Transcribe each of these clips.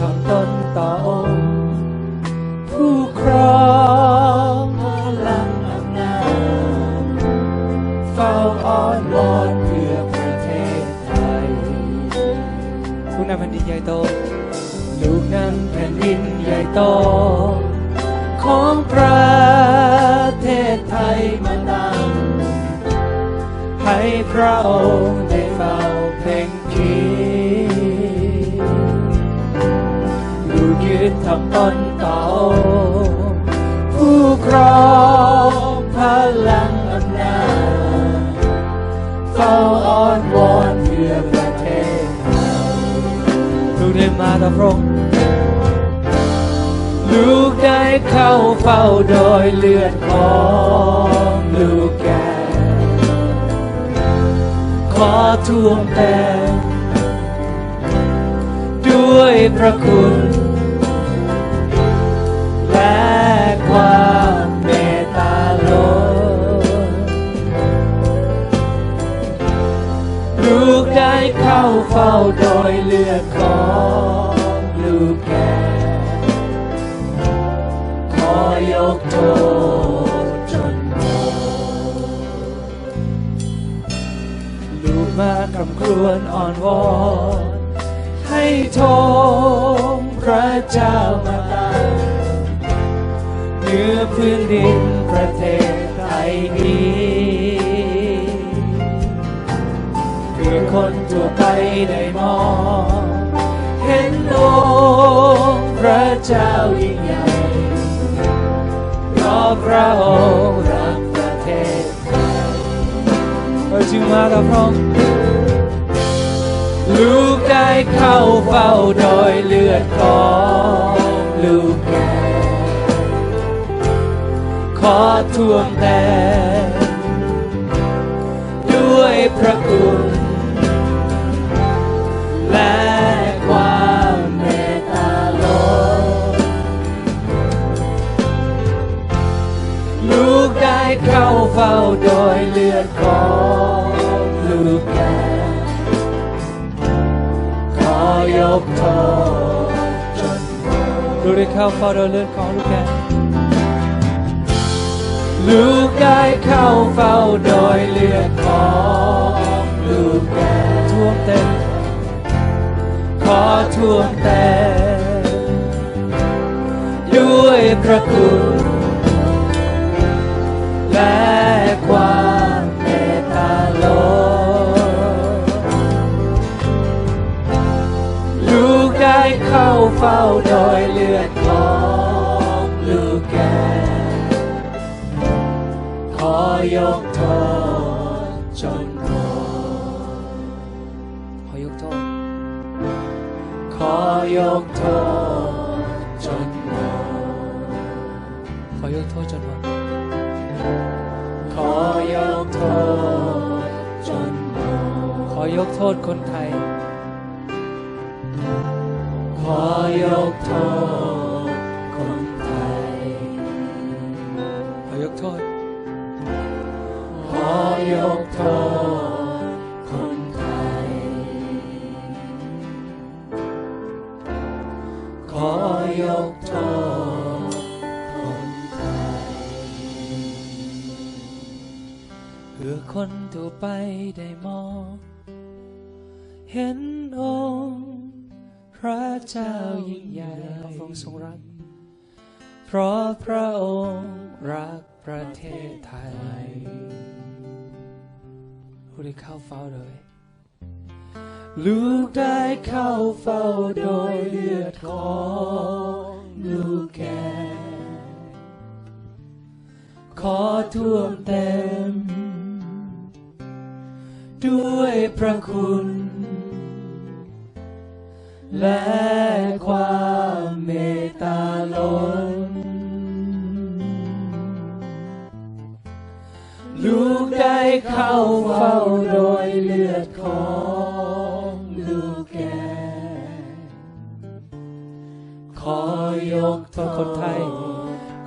กยืนทำตนต่อองค์ ผู้ครองพลังอำนาจเฝ้าอ้อนวอนเพื่อประเทศไทยลูกนั้นแผ่นดินใหญ่โต ลูกนั้นแผ่นดินใหญ่โต ของประเทศไทยมานานให้พระองค์ ยืนทำตนต่อผู้ครองพลังอำนาจเฝ้าอ้อนวอนเพื่อประเทศไทยลูกได้มาต่อพระองค์ลูกได้เข้าเฝ้าโดยเลือดของลูกแกขอทวงแต่ด้วยพระคุณ เฝ้าโดยเลือดของลูกแกขอยกโทษจนหมดลูกมาคำครวญอ่อนวอนให้ทงพระเจ้ามาตังเหนือพื้นดินประเทศไทยนี้ วไปได้มอง เห็นองค์พระเจ้ายิ่งใหญ่เพราะพระองค์รักประเทศไทยเราจึงมาต่อพระองค์ลูกได้เข้าเฝ้าโดยเลือดของลูกแกขอทวงแต่ด้วยพระคุณ ของลูกแกขอยกโทษจนหมดลูกได้เข้าเฝ้าดยเลือดของลูกแกลูกได้เข้าเฝ้าโดยเลือดของลูกแกท่วมเต็มขอท่วมแต่ด้วยพระคุณ เข้าเฝ้าโดยเลือดของลูกแกขอยกโทษจนหมดขอยกโทษ ขอยกโทษจนหมดขอยกโทษจนหมดขอยกโทษจนหมดขอยกโทษคนไทย ยกโทษคนไทย ขอยกโทษ ขอยกโทษคนไทย ขอยกโทษคนไทย เพื่อคนทั่วไปได้มอง เห็นองค์ พระเจ้ายิ่งใหญ่พระองค์ทรงรัก เพราะพระองค์รักประเทศไทยลูกได้เข้าเฝ้าเลย ลูกได้เข้าเฝ้าโดยเลือดของลูกแก่ขอท่วมเต็ม ด้วยพระคุณ และความเมตตาล้น ลูกได้เข้าเฝ้าโดยเลือดของลูกแก ขอยกโทษคนไทย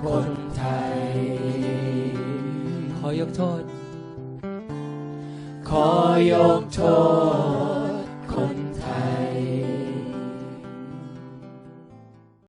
คนไทย ขอยกโทษ ขอยกโทษ